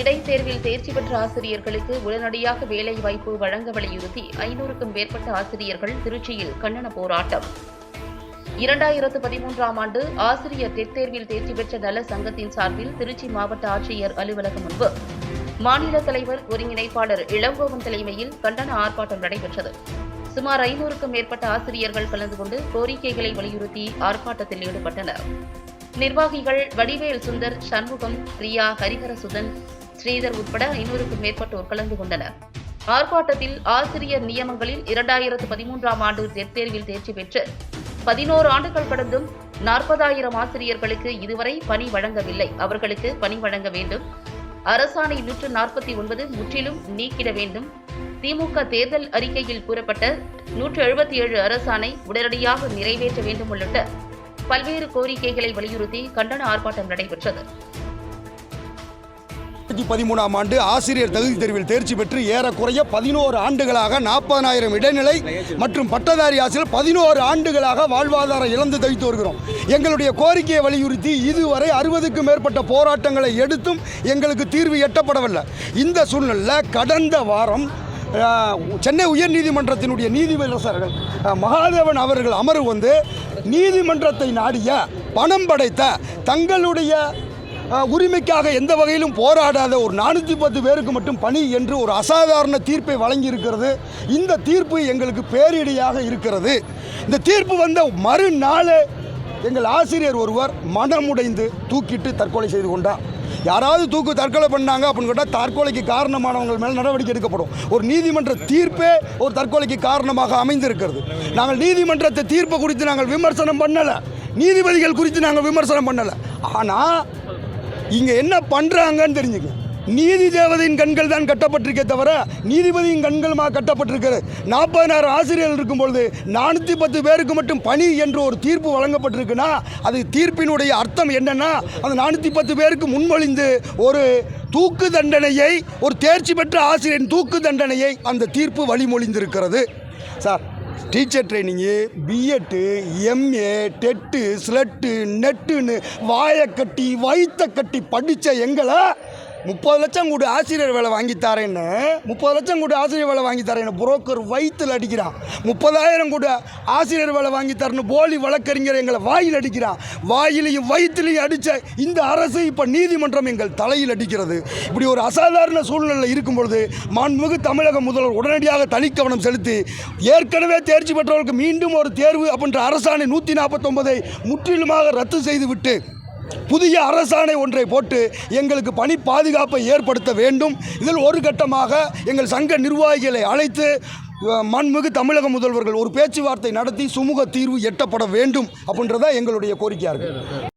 இடைத்தேர்வில் தேர்ச்சி பெற்ற ஆசிரியர்களுக்கு உடனடியாக வேலைவாய்ப்பு வழங்க வலியுறுத்தி ஐநூறுக்கும் மேற்பட்ட ஆசிரியர்கள் திருச்சியில் கண்டன போராட்டம். இரண்டாயிரத்து பதிமூன்றாம் ஆண்டு ஆசிரியர் டெட் தேர்வில் தேர்ச்சி பெற்ற நல சங்கத்தின் சார்பில் திருச்சி மாவட்ட ஆட்சியர் அலுவலகம் முன்பு மாநில தலைவர் ஒருங்கிணைப்பாளர் இளங்கோவன் தலைமையில் கண்டன ஆர்ப்பாட்டம் நடைபெற்றது. சுமார் ஐநூறுக்கும் மேற்பட்ட ஆசிரியர்கள் கலந்து கொண்டு கோரிக்கைகளை வலியுறுத்தி ஆர்ப்பாட்டத்தில் ஈடுபட்டனர். நிர்வாகிகள் வடிவேல் சுந்தர் சண்முகம் பிரியா ஹரிஹரசுதன் ஸ்ரீதர் உட்பட ஐநூறுக்கும் மேற்பட்டோர் கலந்து கொண்டனர். ஆர்ப்பாட்டத்தில் ஆசிரியர் நியமங்களில் இரண்டாயிரத்து பதிமூன்றாம் ஆண்டு டெட் தேர்வில் தேர்ச்சி பெற்று பதினோரு ஆண்டுகள் கடந்தும் நாற்பதாயிரம் ஆசிரியர்களுக்கு இதுவரை பணி வழங்கவில்லை. அவர்களுக்கு பணி வழங்க வேண்டும். அரசாணை நூற்று நாற்பத்தி ஒன்பது முற்றிலும் நீக்கிட வேண்டும். திமுக தேர்தல் அறிக்கையில் கூறப்பட்ட நூற்று எழுபத்தி ஏழு அரசாணை உடனடியாக நிறைவேற்ற வேண்டும் உள்ளிட்ட பல்வேறு கோரிக்கைகளை வலியுறுத்தி கண்டன ஆர்ப்பாட்டம் நடைபெற்றது. ரெண்டாயிரத்தி பதிமூணாம் ஆண்டு ஆசிரியர் தகுதி தேர்வில் தேர்ச்சி பெற்று ஏறக்குறைய பதினோரு ஆண்டுகளாக நாற்பதாயிரம் இடைநிலை மற்றும் பட்டதாரி ஆசிரியர் பதினோரு ஆண்டுகளாக வாழ்வாதாரம் இழந்து தவித்து வருகிறோம். எங்களுடைய கோரிக்கையை வலியுறுத்தி இதுவரை அறுபதுக்கும் மேற்பட்ட போராட்டங்களை எடுத்தும் எங்களுக்கு தீர்வு எட்டப்படவில்லை. இந்த சூழ்நிலையில் கடந்த வாரம் சென்னை உயர்நீதிமன்றத்தினுடைய நீதிபதிகள் மகாதேவன் அவர்கள் அமர்வு வந்து நீதிமன்றத்தை நாடிய பணம் படைத்த தங்களுடைய உரிமைக்காக எந்த வகையிலும் போராடாத ஒரு நானூற்றி பத்து பேருக்கு மட்டும் பணி என்று ஒரு அசாதாரண தீர்ப்பை வழங்கியிருக்கிறது. இந்த தீர்ப்பு எங்களுக்கு பேரிடியாக இருக்கிறது. இந்த தீர்ப்பு வந்த மறுநாள் எங்கள் ஆசிரியர் ஒருவர் மனமுடைந்து தூக்கிட்டு தற்கொலை செய்து கொண்டார். யாராவது தூக்கு தற்கொலை பண்ணாங்க அப்படின்னு கேட்டால் தற்கொலைக்கு காரணமானவங்கள் மேல் நடவடிக்கை எடுக்கப்படும். ஒரு நீதிமன்ற தீர்ப்பே ஒரு தற்கொலைக்கு காரணமாக அமைந்திருக்கிறது. நாங்கள் நீதிமன்றத்தை தீர்ப்பு குறித்து நாங்கள் விமர்சனம் பண்ணலை. நீதிபதிகள் குறித்து நாங்கள் விமர்சனம் பண்ணலை. ஆனால் இங்கே என்ன பண்ணுறாங்கன்னு தெரிஞ்சுக்க நீதி தேவதையின் கண்கள் தான் கட்டப்பட்டிருக்கே தவிர நீதிபதியின் கண்களுமா கட்டப்பட்டிருக்கிறது. நாற்பதினாயிரம் ஆசிரியர்கள் இருக்கும் பொழுது நானூற்றி பத்து பேருக்கு மட்டும் பணி என்று ஒரு தீர்ப்பு வழங்கப்பட்டிருக்குன்னா அது தீர்ப்பினுடைய அர்த்தம் என்னென்னா அந்த நானூற்றி பத்து பேருக்கு முன்மொழிந்து ஒரு தூக்கு தண்டனையை ஒரு தேர்ச்சி பெற்ற ஆசிரியரின் தூக்கு தண்டனையை அந்த தீர்ப்பு வழிமொழிந்திருக்கிறது. Sir teacher training B Ed M A TET SLET நெட்டுன்னு வாயை கட்டி வயிற்ற கட்டி படித்த எங்களை முப்பது லட்சம் கூட ஆசிரியர் வேலை வாங்கி தரேன்னு முப்பது லட்சம் கூட ஆசிரியர் வேலை வாங்கி தரேன்னு புரோக்கர் வயிற்றில் அடிக்கிறான். முப்பதாயிரம் கூட ஆசிரியர் வேலை வாங்கி தரணும் போலி வழக்கறிஞர் எங்களை வாயில் அடிக்கிறான். வாயிலையும் வயிற்றுலையும் அடித்த இந்த அரசு இப்போ நீதிமன்றம் எங்கள் தலையில் அடிக்கிறது. இப்படி ஒரு அசாதாரண சூழ்நிலை இருக்கும் பொழுது மாண்புமிகு தமிழக முதல்வர் உடனடியாக தனி கவனம் செலுத்தி ஏற்கனவே தேர்ச்சி பெற்றவர்களுக்கு மீண்டும் ஒரு தேர்வு அப்படின்ற அரசாணை நூற்றி நாற்பத்தொன்பதை முற்றிலுமாக ரத்து செய்துவிட்டு புதிய அரசாணை ஒன்றை போட்டு எங்களுக்கு பணி பாதுகாப்பை ஏற்படுத்த வேண்டும். இதில் ஒரு கட்டமாக எங்கள் சங்க நிர்வாகிகளை அழைத்து மண்மிகு தமிழக முதல்வர்கள் ஒரு பேச்சுவார்த்தை நடத்தி சுமூக தீர்வு எட்டப்பட வேண்டும் அப்படின்றதா எங்களுடைய கோரிக்கையாக இருக்குது